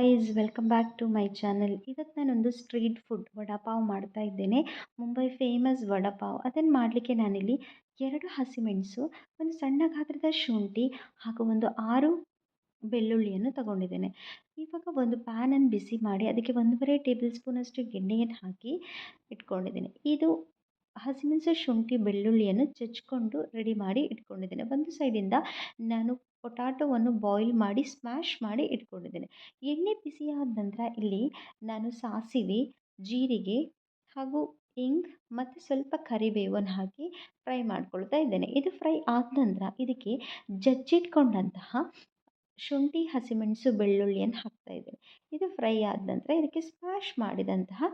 Guys welcome back to my channel ಇವತ್ತು ನಾನೊಂದು street food vada pav ಮಾಡ್ತಾ ಇದ್ದೇನೆ. ಮುಂಬೈ ಫೇಮಸ್ ವಡಾಪಾವ್. ಅದನ್ನು ಮಾಡಲಿಕ್ಕೆ ನಾನಿಲ್ಲಿ ಎರಡು ಹಸಿಮೆಣಸು ಒಂದು ಸಣ್ಣ ಗಾತ್ರದ ಶುಂಠಿ ಹಾಗೂ ಒಂದು ಆರು ಬೆಳ್ಳುಳ್ಳಿಯನ್ನು ತಗೊಂಡಿದ್ದೇನೆ. ಇವಾಗ ಒಂದು ಪ್ಯಾನನ್ನು ಬಿಸಿ ಮಾಡಿ ಅದಕ್ಕೆ ಒಂದೂವರೆ ಟೇಬಲ್ ಸ್ಪೂನಷ್ಟು ಎಣ್ಣೆಯನ್ನು ಹಾಕಿ ಇಟ್ಕೊಂಡಿದ್ದೇನೆ. ಇದು ಹಸಿಮೆಣಸು ಶುಂಠಿ, ಬೆಳ್ಳುಳ್ಳಿಯನ್ನು ಚಚ್ಕೊಂಡು ರೆಡಿ ಮಾಡಿ ಇಟ್ಕೊಂಡಿದ್ದೇನೆ. ಒಂದು ಸೈಡಿಂದ ನಾನು ಪೊಟ್ಯಾಟೊವನ್ನು ಬಾಯ್ಲ್ ಮಾಡಿ, ಸ್ಮ್ಯಾಶ್ ಮಾಡಿ ಇಟ್ಕೊಂಡಿದ್ದೇನೆ. ಎಣ್ಣೆ ಬಿಸಿಯಾದ ನಂತರ ಇಲ್ಲಿ ನಾನು ಸಾಸಿವೆ, ಜೀರಿಗೆ ಹಾಗೂ ಇಂಗ್ ಮತ್ತು ಸ್ವಲ್ಪ ಕರಿಬೇವನ್ನು ಹಾಕಿ ಫ್ರೈ ಮಾಡ್ಕೊಳ್ತಾ ಇದ್ದೇನೆ. ಇದು ಫ್ರೈ ಆದ ನಂತರ ಇದಕ್ಕೆ ಜಜ್ಜಿಟ್ಕೊಂಡಂತಹ ಶುಂಠಿ, ಹಸಿಮೆಣಸು, ಬೆಳ್ಳುಳ್ಳಿಯನ್ನು ಹಾಕ್ತಾ ಇದ್ದೇನೆ. ಇದು ಫ್ರೈ ಆದ ನಂತರ ಇದಕ್ಕೆ ಸ್ಮ್ಯಾಶ್ ಮಾಡಿದಂತಹ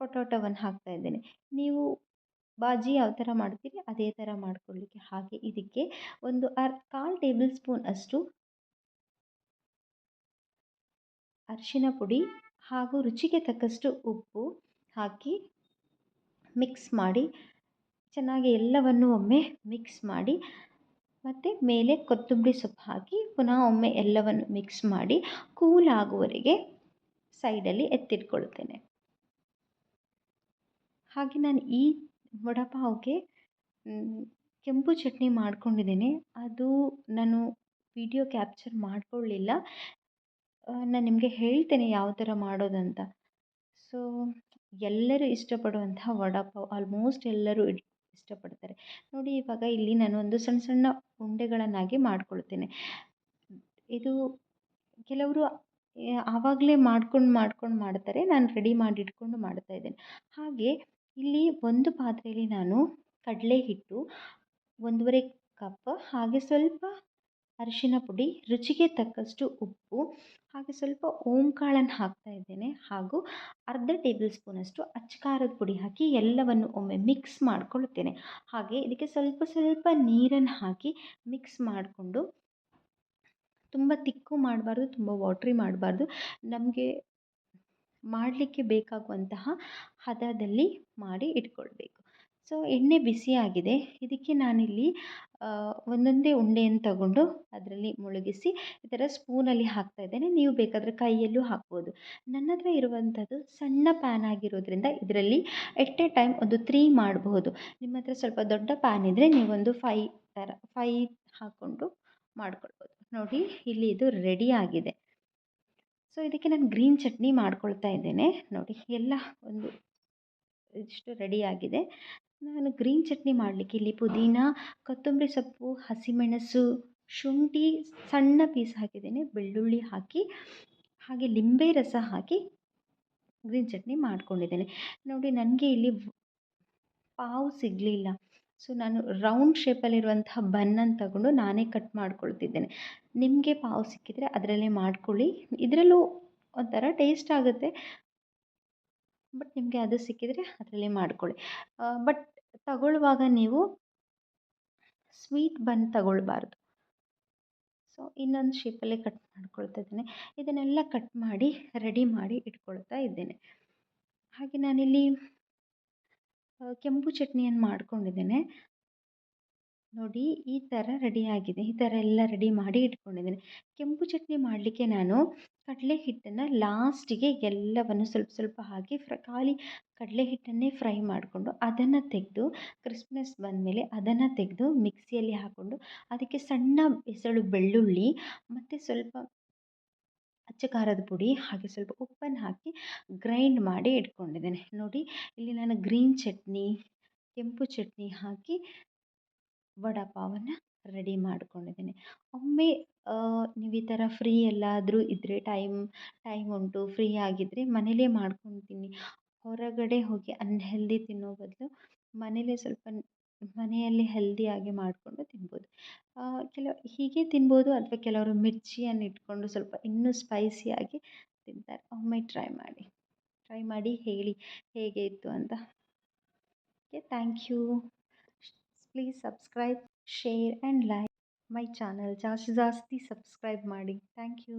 ಪೊಟ್ಯಾಟೊವನ್ನು ಹಾಕ್ತಾ ಇದ್ದೇನೆ. ನೀವು ಬಾಜಿ ಯಾವ ಥರ ಮಾಡ್ತೀರಿ ಅದೇ ಥರ ಮಾಡ್ಕೊಳ್ಳಿಕ್ಕೆ ಹಾಗೆ ಇದಕ್ಕೆ ಒಂದು ಅರ್, ಕಾಲು ಟೇಬಲ್ ಸ್ಪೂನ್ ಅಷ್ಟು ಅರಿಶಿನ ಪುಡಿ ಹಾಗೂ ರುಚಿಗೆ ತಕ್ಕಷ್ಟು ಉಪ್ಪು ಹಾಕಿ ಮಿಕ್ಸ್ ಮಾಡಿ, ಚೆನ್ನಾಗಿ ಎಲ್ಲವನ್ನು ಒಮ್ಮೆ ಮಿಕ್ಸ್ ಮಾಡಿ ಮತ್ತು ಮೇಲೆ ಕೊತ್ತಂಬರಿ ಸೊಪ್ಪು ಹಾಕಿ ಪುನಃ ಒಮ್ಮೆ ಎಲ್ಲವನ್ನು ಮಿಕ್ಸ್ ಮಾಡಿ ಕೂಲ್ ಆಗುವವರೆಗೆ ಸೈಡಲ್ಲಿ ಎತ್ತಿಟ್ಕೊಳ್ತೇನೆ. ಹಾಗೆ ನಾನು ಈ ವಡಾಪಾವ್ಗೆ ಕೆಂಪು ಚಟ್ನಿ ಮಾಡ್ಕೊಂಡಿದ್ದೀನಿ. ಅದು ನಾನು ವಿಡಿಯೋ ಕ್ಯಾಪ್ಚರ್ ಮಾಡಿಕೊಳ್ಳಿಲ್ಲ. ನಾನು ನಿಮಗೆ ಹೇಳ್ತೇನೆ ಯಾವ ಥರ ಮಾಡೋದಂತ. ಸೊ, ಎಲ್ಲರೂ ಇಷ್ಟಪಡುವಂತಹ ವಡಾಪಾವ್ ಆಲ್ಮೋಸ್ಟ್ ಎಲ್ಲರೂ ಇಷ್ಟಪಡ್ತಾರೆ. ನೋಡಿ, ಇವಾಗ ಇಲ್ಲಿ ನಾನು ಒಂದು ಸಣ್ಣ ಸಣ್ಣ ಉಂಡೆಗಳನ್ನಾಗಿ ಮಾಡ್ಕೊಳ್ತೇನೆ. ಇದು ಕೆಲವರು ಆವಾಗಲೇ ಮಾಡ್ಕೊಂಡು ಮಾಡ್ಕೊಂಡು ಮಾಡ್ತಾರೆ. ನಾನು ರೆಡಿ ಮಾಡಿ ಇಟ್ಕೊಂಡು ಮಾಡ್ತಾ ಇದ್ದೇನೆ. ಹಾಗೆ ಇಲ್ಲಿ ಒಂದು ಪಾತ್ರೆಯಲ್ಲಿ ನಾನು ಕಡಲೆ ಹಿಟ್ಟು ಒಂದೂವರೆ ಕಪ್ ಹಾಗೆ ಸ್ವಲ್ಪ ಅರಿಶಿನ ಪುಡಿ, ರುಚಿಗೆ ತಕ್ಕಷ್ಟು ಉಪ್ಪು, ಹಾಗೆ ಸ್ವಲ್ಪ ಓಂಕಾಳನ್ನು ಹಾಕ್ತಾ ಇದ್ದೇನೆ ಹಾಗೂ ಅರ್ಧ ಟೇಬಲ್ ಸ್ಪೂನಷ್ಟು ಅಚ್ಚ ಖಾರದ ಪುಡಿ ಹಾಕಿ ಎಲ್ಲವನ್ನು ಒಮ್ಮೆ ಮಿಕ್ಸ್ ಮಾಡಿಕೊಳ್ಳುತ್ತೇನೆ. ಹಾಗೆ ಇದಕ್ಕೆ ಸ್ವಲ್ಪ ಸ್ವಲ್ಪ ನೀರನ್ನು ಹಾಕಿ ಮಿಕ್ಸ್ ಮಾಡಿಕೊಂಡು, ತುಂಬ ತಿಕ್ಕು ಮಾಡಬಾರ್ದು, ತುಂಬ ವಾಟ್ರಿ ಮಾಡಬಾರ್ದು. ನಮಗೆ ಮಾಡಲಿಕ್ಕೆ ಬೇಕಾಗುವಂತಹ ಹದದಲ್ಲಿ ಮಾಡಿ ಇಟ್ಕೊಳ್ಬೇಕು. ಸೊ ಎಣ್ಣೆ ಬಿಸಿಯಾಗಿದೆ ಇದಕ್ಕೆ ನಾನಿಲ್ಲಿ ಒಂದೊಂದೇ ಉಂಡೆಯನ್ನು ತಗೊಂಡು ಅದರಲ್ಲಿ ಮುಳುಗಿಸಿ ಈ ಥರ ಸ್ಪೂನಲ್ಲಿ ಹಾಕ್ತಾ ಇದ್ದೇನೆ. ನೀವು ಬೇಕಾದರೆ ಕೈಯಲ್ಲೂ ಹಾಕ್ಬೋದು. ನನ್ನ ಹತ್ರ ಇರುವಂಥದ್ದು ಸಣ್ಣ ಪ್ಯಾನ್ ಆಗಿರೋದ್ರಿಂದ ಇದರಲ್ಲಿ ಎಟ್ ಎ ಟೈಮ್ ಒಂದು ತ್ರೀ ಮಾಡಬಹುದು. ನಿಮ್ಮ ಹತ್ರ ಸ್ವಲ್ಪ ದೊಡ್ಡ ಪ್ಯಾನ್ ಇದ್ದರೆ ನೀವೊಂದು ಫೈ ಥರ ಫೈ ಹಾಕ್ಕೊಂಡು ಮಾಡ್ಕೊಳ್ಬೋದು. ನೋಡಿ, ಇಲ್ಲಿ ಇದು ರೆಡಿ ಆಗಿದೆ. ಸೊ ಇದಕ್ಕೆ ನಾನು ಗ್ರೀನ್ ಚಟ್ನಿ ಮಾಡ್ಕೊಳ್ತಾ ಇದ್ದೇನೆ. ನೋಡಿ, ಎಲ್ಲ ಒಂದು ಇಷ್ಟು ರೆಡಿಯಾಗಿದೆ ನಾನು ಗ್ರೀನ್ ಚಟ್ನಿ ಮಾಡಲಿಕ್ಕೆ ಇಲ್ಲಿ ಪುದೀನ, ಕೊತ್ತಂಬರಿ ಸೊಪ್ಪು, ಹಸಿಮೆಣಸು, ಶುಂಠಿ, ಸಣ್ಣ ಪೀಸ್ ಹಾಕಿದ್ದೇನೆ. ಬೆಳ್ಳುಳ್ಳಿ ಹಾಕಿ, ಹಾಗೆ ಲಿಂಬೆ ರಸ ಹಾಕಿ ಗ್ರೀನ್ ಚಟ್ನಿ ಮಾಡ್ಕೊಂಡಿದ್ದೇನೆ. ನೋಡಿ, ನನಗೆ ಇಲ್ಲಿ ಪಾವು ಸಿಗಲಿಲ್ಲ. ಸೊ, ನಾನು ರೌಂಡ್ ಶೇಪಲ್ಲಿರುವಂತಹ ಬನ್ನನ್ನು ತಗೊಂಡು ನಾನೇ ಕಟ್ ಮಾಡ್ಕೊಳ್ತಿದ್ದೇನೆ. ನಿಮಗೆ ಪಾವು ಸಿಕ್ಕಿದರೆ ಅದರಲ್ಲೇ ಮಾಡ್ಕೊಳ್ಳಿ. ಇದರಲ್ಲೂ ಒಂಥರ ಟೇಸ್ಟ್ ಆಗುತ್ತೆ. ಬಟ್ ನಿಮಗೆ ಅದು ಸಿಕ್ಕಿದರೆ ಅದರಲ್ಲೇ ಮಾಡ್ಕೊಳ್ಳಿ. ಬಟ್ ತಗೊಳ್ಳುವಾಗ ನೀವು ಸ್ವೀಟ್ ಬನ್ ತಗೊಳ್ಬಾರ್ದು. ಸೊ ಇನ್ನೊಂದು ಶೇಪಲ್ಲೇ ಕಟ್ ಮಾಡ್ಕೊಳ್ತಾ ಇದ್ದೇನೆ. ಇದನ್ನೆಲ್ಲ ಕಟ್ ಮಾಡಿ ರೆಡಿ ಮಾಡಿ ಇಟ್ಕೊಳ್ತಾ ಇದ್ದೇನೆ. ಹಾಗೆ ನಾನಿಲ್ಲಿ ಕೆಂಪು ಚಟ್ನಿಯನ್ನು ಮಾಡ್ಕೊಂಡಿದ್ದೇನೆ. ನೋಡಿ, ಈ ಥರ ರೆಡಿಯಾಗಿದೆ ಈ ಥರ ಎಲ್ಲ ರೆಡಿ ಮಾಡಿ ಇಟ್ಕೊಂಡಿದ್ದೇನೆ. ಕೆಂಪು ಚಟ್ನಿ ಮಾಡಲಿಕ್ಕೆ ನಾನು ಕಡಲೆ ಹಿಟ್ಟನ್ನು ಲಾಸ್ಟಿಗೆ ಎಲ್ಲವನ್ನು ಸ್ವಲ್ಪ ಸ್ವಲ್ಪ ಹಾಕಿ ಫ್ರ, ಖಾಲಿ ಕಡಲೆ ಹಿಟ್ಟನ್ನೇ ಫ್ರೈ ಮಾಡಿಕೊಂಡು ಅದನ್ನು ತೆಗೆದು ಕ್ರಿಸ್ಮಸ್ ಬಂದಮೇಲೆ ಅದನ್ನು ತೆಗೆದು ಮಿಕ್ಸಿಯಲ್ಲಿ ಹಾಕ್ಕೊಂಡು ಅದಕ್ಕೆ ಸಣ್ಣ ಎಸಳು ಬೆಳ್ಳುಳ್ಳಿ, ಮತ್ತು ಸ್ವಲ್ಪ ಅಚ್ಚ ಖಾರದ ಪುಡಿ ಹಾಗೆ ಸ್ವಲ್ಪ ಉಪ್ಪನ್ನು ಹಾಕಿ ಗ್ರೈಂಡ್ ಮಾಡಿ ಇಟ್ಕೊಂಡಿದ್ದೇನೆ. ನೋಡಿ, ಇಲ್ಲಿ ನಾನು ಗ್ರೀನ್ ಚಟ್ನಿ, ಕೆಂಪು ಚಟ್ನಿ ಹಾಕಿ ವಡಾಪಾವನ್ನು ರೆಡಿ ಮಾಡ್ಕೊಂಡಿದ್ದೇನೆ. ಒಮ್ಮೆ ನೀವು ಈ ಥರ ಫ್ರೀ ಎಲ್ಲಾದರೂ ಇದ್ದರೆ ಟೈಮ್ ಟೈಮ್ ಉಂಟು ಫ್ರೀ ಆಗಿದ್ದರೆ ಮನೇಲೇ ಮಾಡ್ಕೊಂಡು ಹೊರಗಡೆ ಹೋಗಿ ಅನ್ಹೆಲ್ದಿ ತಿನ್ನೋ ಬದಲು ಮನೇಲೇ ಸ್ವಲ್ಪ ಮನೆಯಲ್ಲಿ ಹೆಲ್ದಿಯಾಗಿ ಮಾಡಿಕೊಂಡು ತಿನ್ಬೋದು. ಕೆಲವು, ಹೀಗೆ ತಿನ್ಬೋದು ಅಥವಾ ಕೆಲವರು ಮಿರ್ಚಿಯನ್ನು ಇಟ್ಕೊಂಡು ಸ್ವಲ್ಪ ಇನ್ನೂ ಸ್ಪೈಸಿಯಾಗಿ ತಿಂತಾರೆ. ಒಮ್ಮೆ ಟ್ರೈ ಮಾಡಿ. ಟ್ರೈ ಮಾಡಿ ಹೇಳಿ ಹೇಗೆ ಇತ್ತು ಅಂತ. Okay thank you please subscribe share and like my channel ಜಾಸ್ತಿ ಜಾಸ್ತಿ ಸಬ್ಸ್ಕ್ರೈಬ್ ಮಾಡಿ. Thank you